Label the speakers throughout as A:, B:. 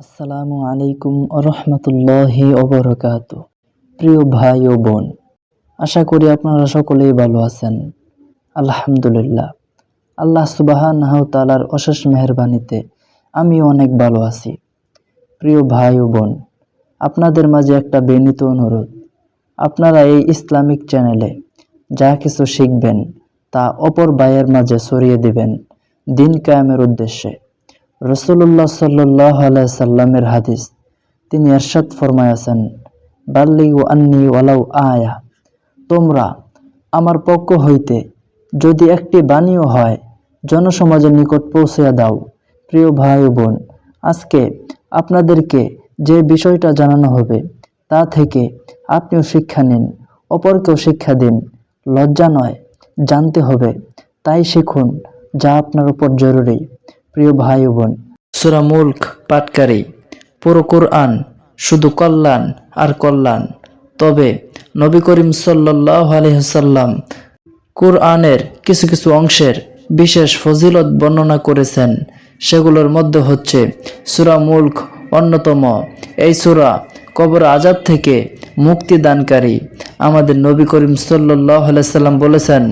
A: আসসালামু আলাইকুম রহমতুল্লাহি ওবরকাত প্রিয় ভাই ও বোন, আশা করি আপনারা সকলেই ভালো আছেন। আলহামদুলিল্লাহ। আল্লাহ সুবাহান তালার অশেষ মেহরবানিতে আমি অনেক ভালো আছি। প্রিয় ভাই ও বোন, আপনাদের মাঝে একটা বিনীত অনুরোধ। আপনারা এই ইসলামিক চ্যানেলে যা কিছু শিখবেন তা অপর ভাইয়ের মাঝে ছড়িয়ে দিবেন দিন কায়েমের উদ্দেশ্যে। রসুল্লাহ সাল্লাহ সাল্লামের হাদিস, তিনি এরশাদ ফরমায়াছেন, বাল্লি ও আন্নি ওয়ালাউ আয়া, তোমরা আমার পক্ষ হইতে যদি একটি বাণীও হয়, জনসমাজের নিকট পৌঁছিয়া দাও। প্রিয় ভাই বোন, আজকে আপনাদেরকে যে বিষয়টা জানানো হবে, তা থেকে আপনিও শিক্ষা নিন, অপরকেও শিক্ষা দিন। লজ্জা নয়, জানতে হবে, তাই শিখুন, যা আপনার উপর জরুরি। প্রিয় ভাই বোন, সুরা মুল্ক পাটকারী পুরো কোরআন শুধু কল্যাণ আর কল্যাণ। তবে নবী করিম সাল্লাহ আলহিহাল্লাম কোরআনের কিছু কিছু অংশের বিশেষ ফজিলত বর্ণনা করেছেন। সেগুলোর মধ্যে হচ্ছে সুরা মুল্ক অন্যতম। এই সুরা কবর আজাদ থেকে মুক্তি দানকারী। আমাদের নবী করিম সাল্লাহ সাল্লাম বলেছেন,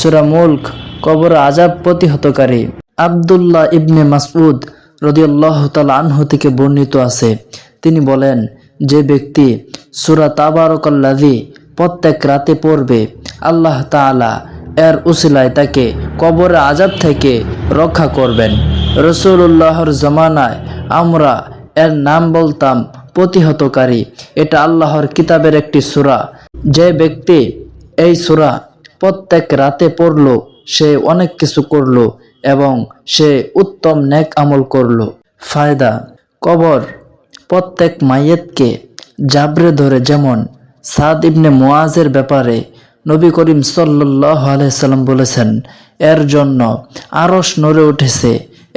A: সুরা মুল্ক কবর আজাব প্রতিহতকারী। আবদুল্লাহ ইবনে মাসউদ রদিয়াল্লাহ তাল আনহু থেকে বর্ণিত আছে। তিনি বলেন, যে ব্যক্তি সুরা তাবারকাল্লাদি প্রত্যেক রাতে পড়বে, আল্লাহ তাআলা এর উসিলায় তাকে কবরে আজাব থেকে রক্ষা করবেন। রসুল্লাহর জমানায় আমরা এর নাম বলতাম প্রতিহতকারী। এটা আল্লাহর কিতাবের একটি সুরা। যে ব্যক্তি এই সুরা প্রত্যেক রাতে পড়ল, সে অনেক কিছু করল। এবং সে উত্তম নেক আমল করল। ফায়দা, কবর প্রত্যেক মাইয়েতকে জাবরে ধরে যেমন সাদ ইবনে মোয়াজের ব্যাপারে নবী করিম সাল্লাহ আলাইসাল্লাম বলেছেন, এর জন্য আরস নড়ে উঠেছে,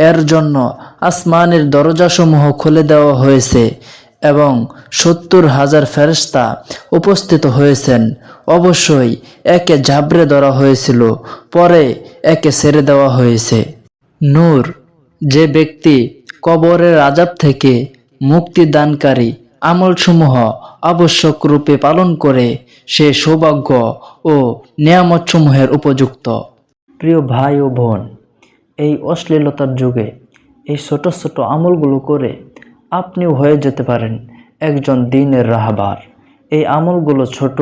A: এর জন্য আসমানের দরজাসমূহ খুলে দেওয়া হয়েছে এবং সত্তর হাজার ফেরস্তা উপস্থিত হয়েছেন। অবশ্যই একে ঝাবড়ে ধরা হয়েছিল, পরে একে ছেড়ে দেওয়া হয়েছে। নূর, যে ব্যক্তি কবরের আজাব থেকে মুক্তি দানকারী আমলসমূহ আবশ্যক রূপে পালন করে, সে সৌভাগ্য ও নিয়ামতসমূহের উপযুক্ত। প্রিয় ভাই ও বোন, এই অশ্লীলতার যুগে এই ছোট ছোট আমলগুলো করে আপনিও হয়ে যেতে পারেন একজন দিনের রাহাবার। এই আমলগুলো ছোট,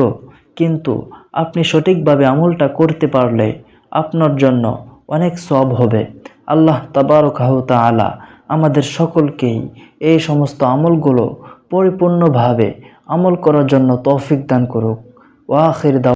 A: কিন্তু আপনি সঠিকভাবে আমলটা করতে পারলে আপনার জন্য অনেক সব হবে। আল্লাহ তাবারকাহ তাআলা আমাদের সকলকেই এই সমস্ত আমলগুলো পরিপূর্ণভাবে আমল করার জন্য তৌফিক দান করুক। ওয়াখির